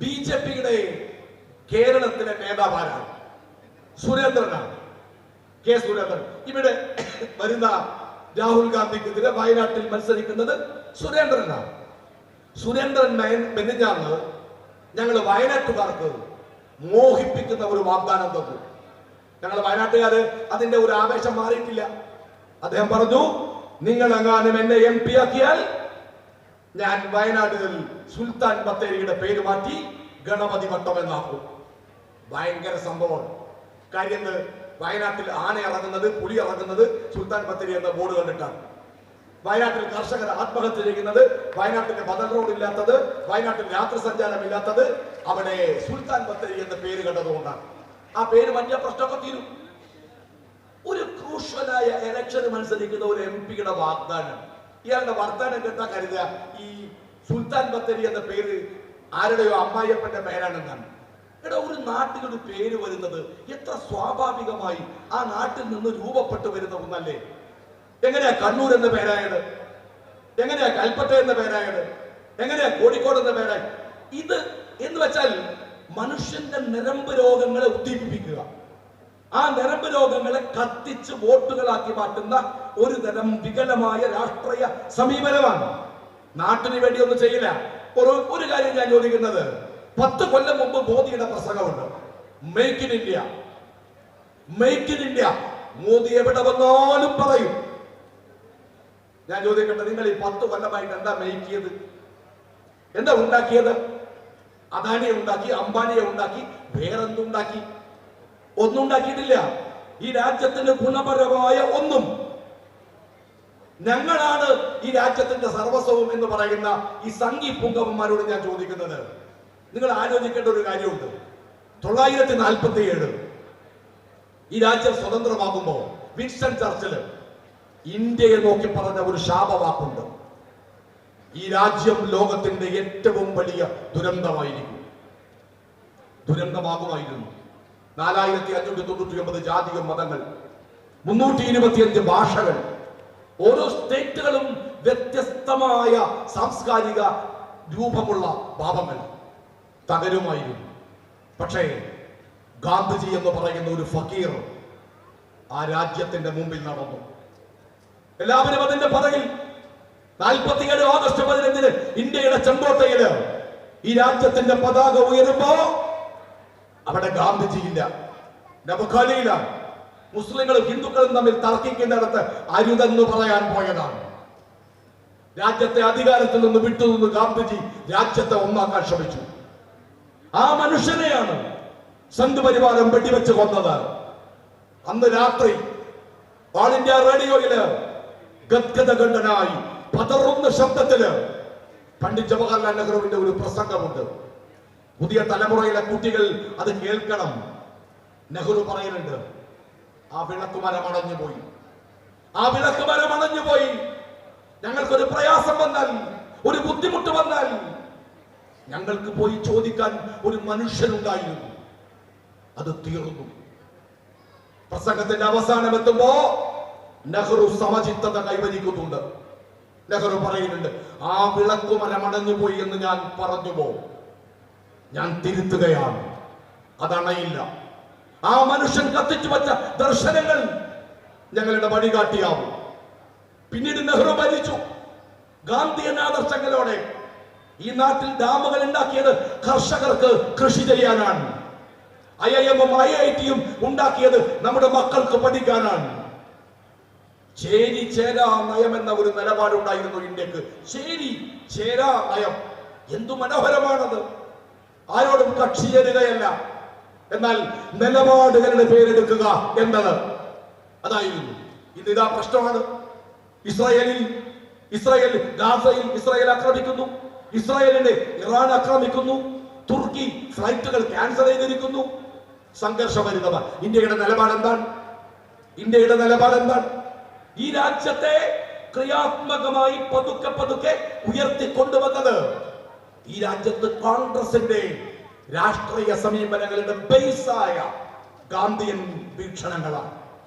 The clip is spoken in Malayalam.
ബി ജെ പിയുടെ കേരളത്തിലെ നേതാവാരാണ് സുരേന്ദ്രനാണ്. കെ സുരേന്ദ്രൻ. ഇവിടെ വരുന്ന രാഹുൽ ഗാന്ധിക്കെതിരെ വയനാട്ടിൽ മത്സരിക്കുന്നത് സുരേന്ദ്രനാണ്. സുരേന്ദ്രൻ മെനിഞ്ഞാന്ന് ഞങ്ങൾ വയനാട്ടുകാർക്ക് മോഹിപ്പിക്കുന്ന ഒരു വാഗ്ദാനം തന്നു. ഞങ്ങൾ വയനാട്ടുകാര് അതിന്റെ ഒരു ആവേശം മാറിയിട്ടില്ല. അദ്ദേഹം പറഞ്ഞു നിങ്ങൾ എങ്ങാനും എന്നെ എം പി ആക്കിയാൽ ഞാൻ വയനാട്ടിൽ സുൽത്താൻ ബത്തേരിയുടെ പേര് മാറ്റി ഗണപതി വട്ടം എന്നാക്കും. ഭയങ്കര സംഭവമാണ്. കാര്യം വയനാട്ടിൽ ആന ഇറങ്ങുന്നത് പുലി ഇറങ്ങുന്നത് സുൽത്താൻ ബത്തേരി എന്ന ബോർഡ് കണ്ടിട്ടാണ്. വയനാട്ടിൽ കർഷകർ ആത്മഹത്യ ചെയ്യുന്നത് വയനാട്ടിൽ ബദൽ റോഡ് ഇല്ലാത്തത് വയനാട്ടിൽ രാത്രി സഞ്ചാരം ഇല്ലാത്തത് അവിടെ സുൽത്താൻ ബത്തേരി എന്ന പേര് കണ്ടതുകൊണ്ടാണ്. ആ പേര് മഞ്ഞ പ്രശ്നമൊക്കെ തീരും. ഒരു ക്രൂഷ്യലായ ഇലക്ഷന് മത്സരിക്കുന്ന ഒരു എം പിയുടെ വാഗ്ദാനം. ഇയാളുടെ വർത്താനം കേട്ടാ കരുതുക? ഈ സുൽത്താൻ ബത്തേരി എന്ന പേര് ആരുടെയോ അമ്മായിയപ്പന്റെ പേരാണെന്നാണ്. എടാ ഒരു നാട്ടിലൊരു പേര് വരുന്നത് എത്ര സ്വാഭാവികമായി ആ നാട്ടിൽ നിന്ന് രൂപപ്പെട്ടു വരുന്ന ഒന്നല്ലേ? എങ്ങനെയാ കണ്ണൂർ എന്ന പേരായത്? എങ്ങനെയാ കൽപ്പറ്റ എന്ന പേരായത്? എങ്ങനെയാ കോഴിക്കോട് എന്ന പേരായത്? ഇത് എന്ന് വെച്ചാൽ മനുഷ്യന്റെ നിരമ്പ് രോഗങ്ങളെ ഉദ്ദീപിപ്പിക്കുക. ആ നരമ്പ് രോഗങ്ങളെ കത്തിച്ച് വോട്ടുകളാക്കി മാറ്റുന്ന ഒരു തരം വികലമായ രാഷ്ട്രീയ സമീപനമാണ്. നാട്ടിന് വേണ്ടി ഒന്നും ചെയ്യില്ല. ഒരു ഒരു കാര്യം ഞാൻ ചോദിക്കുന്നത്. പത്ത് കൊല്ലം മുമ്പ് മോദിയുടെ പ്രസംഗമുണ്ട്. Make in India make in India Modi എവിടെ വന്നാലും പറയും. ഞാൻ ചോദിക്കട്ടെ നിങ്ങൾ ഈ പത്ത് കൊല്ലമായിട്ട് എന്താ മേക്കിയത് എന്താ ഉണ്ടാക്കിയത്? അദാനിയെ ഉണ്ടാക്കി അംബാനിയെ ഉണ്ടാക്കി വേറെന്തുണ്ടാക്കി? ഒന്നും ഉണ്ടാക്കിയിട്ടില്ല. ഈ രാജ്യത്തിന്റെ ഗുണപരമായ ഒന്നും. ഞങ്ങളാണ് ഈ രാജ്യത്തിന്റെ സർവസ്വവും എന്ന് പറയുന്ന ഈ സംഘി പുങ്കവന്മാരോട് ഞാൻ ചോദിക്കുന്നത്. നിങ്ങൾ ആലോചിക്കേണ്ട ഒരു കാര്യമുണ്ട്. തൊള്ളായിരത്തി നാൽപ്പത്തി ഏഴ് ഈ രാജ്യം സ്വതന്ത്രമാകുമ്പോൾ വിൻസൺ ചർച്ചിൽ ഇന്ത്യയെ നോക്കി പറഞ്ഞ ഒരു ശാപവാക്കുണ്ട്. ഈ രാജ്യം ലോകത്തിന്റെ ഏറ്റവും വലിയ ദുരന്തമായിരിക്കും. ദുരന്തമാകുമായിരുന്നു. നാലായിരത്തി അഞ്ഞൂറ്റി തൊണ്ണൂറ്റി ഒമ്പത് ജാതിക മതങ്ങൾ മുന്നൂറ്റി ഇരുപത്തിയഞ്ച് ഭാഷകൾ. ഓരോ സ്റ്റേറ്റുകളും വ്യത്യസ്തമായ സാംസ്കാരിക രൂപമുള്ള ഭാവങ്ങൾ തകരുമായിരുന്നു. പക്ഷേ ഗാന്ധിജി എന്ന് പറയുന്ന ഒരു ഫക്കീർ ആ രാജ്യത്തിന്റെ മുമ്പിൽ നടന്നു. എല്ലാവരും അതിന്റെ പറകിൽ. നാൽപ്പത്തിയേഴ് ഓഗസ്റ്റ് പതിനഞ്ചിന് ഇന്ത്യയുടെ ചെങ്കോട്ടയിൽ ഈ രാജ്യത്തിന്റെ പതാക ഉയരുമ്പോ അവിടെ ഗാന്ധിജിയില്ല നബഖാലിയില്ല മുസ്ലിങ്ങളും ഹിന്ദുക്കളും തമ്മിൽ തർക്കിക്കുന്നിടത്ത് അരുതെന്ന് പറയാൻ പോയതാണ്. രാജ്യത്തെ അധികാരത്തിൽ നിന്ന് വിട്ടുനിന്ന് ഗാന്ധിജി രാജ്യത്തെ ഒന്നാക്കാൻ ശ്രമിച്ചു. ആ മനുഷ്യനെയാണ് സംഘ് പരിവാരം വെടിവെച്ച് കൊന്നത്. അന്ന് രാത്രി ഓൾ ഇന്ത്യ റേഡിയോയിൽ ഗദ്ഗതകണ്ഠനായി പതറുന്ന ശബ്ദത്തിൽ പണ്ഡിറ്റ് ജവഹർലാൽ നെഹ്റുവിന്റെ ഒരു പ്രസംഗമുണ്ട്. പുതിയ തലമുറയിലെ കുട്ടികൾ അത് കേൾക്കണം. നെഹ്റു പറയുന്നുണ്ട് ആ വിളക്ക് മരം പോയി ആ വിളക്ക് മരം അണഞ്ഞു പോയി ഞങ്ങൾക്കൊരു പ്രയാസം വന്നാൽ ഒരു ബുദ്ധിമുട്ട് വന്നാൽ ഞങ്ങൾക്ക് പോയി ചോദിക്കാൻ ഒരു മനുഷ്യനുണ്ടായിരുന്നു. അത് തീർന്നു. പ്രസംഗത്തിന്റെ അവസാനം എത്തുമ്പോ നെഹ്റു സമചിത്തത കൈവരിക്കുന്നുണ്ട്. നെഹ്റു പറയുന്നുണ്ട് ആ വിളക്കുമരം അടഞ്ഞു പോയി എന്ന് ഞാൻ പറഞ്ഞുപോ ഞാൻ തിരുത്തുകയാണ്. അതണയില്ല ആ മനുഷ്യൻ കത്തിച്ചു വച്ച ദർശനങ്ങൾ ഞങ്ങളുടെ വഴികാട്ടിയാവും. പിന്നീട് നെഹ്റു ഭരിച്ചു ഗാന്ധിയൻ ആദർശങ്ങളോടെ ഈ നാട്ടിൽ ഡാമുകൾ ഉണ്ടാക്കിയത് കർഷകർക്ക് കൃഷി ചെയ്യാനാണ്. ഐ ഐ എമ്മും ഐ ഐ ടിയും ഉണ്ടാക്കിയത് നമ്മുടെ മക്കൾക്ക് പഠിക്കാനാണ്. ചേരി ചേരാ നയം എന്ന ഒരു നിലപാടുണ്ടായിരുന്നു ഇന്ത്യയ്ക്ക്. ചേരി ചേരാ നയം. എന്തു മനോഹരമാണത്. ആരോടും കക്ഷി ചേരുകയല്ല. എന്നാൽ നിലപാടുകളുടെ പേരെടുക്കുക എന്നത് അതായിരുന്നു. ഇന്ന് ഇതാ പ്രശ്നമാണ്. ഇസ്രായേലിൽ ഇസ്രായേൽ ഗാസയിൽ ഇസ്രായേൽ ആക്രമിക്കുന്നു. ഇസ്രായേലിനെ ഇറാൻ ആക്രമിക്കുന്നു. തുർക്കി ഫ്ലൈറ്റുകൾ ക്യാൻസൽ ചെയ്തിരിക്കുന്നു. സംഘർഷഭരിതമാണ് ഇന്ത്യയുടെ നിലപാട് എന്താണ്? ഇന്ത്യയുടെ നിലപാട് എന്താണ്? ഈ രാജ്യത്തെ ക്രിയാത്മകമായി പതുക്കെ പതുക്കെ ഉയർത്തിക്കൊണ്ടുവന്നത് ഈ രാജ്യത്ത് കോൺഗ്രസിന്റെ രാഷ്ട്രീയ സമീപനങ്ങളുടെ ബേസായ ഗാന്ധിയൻ വീക്ഷണങ്ങളാണ്.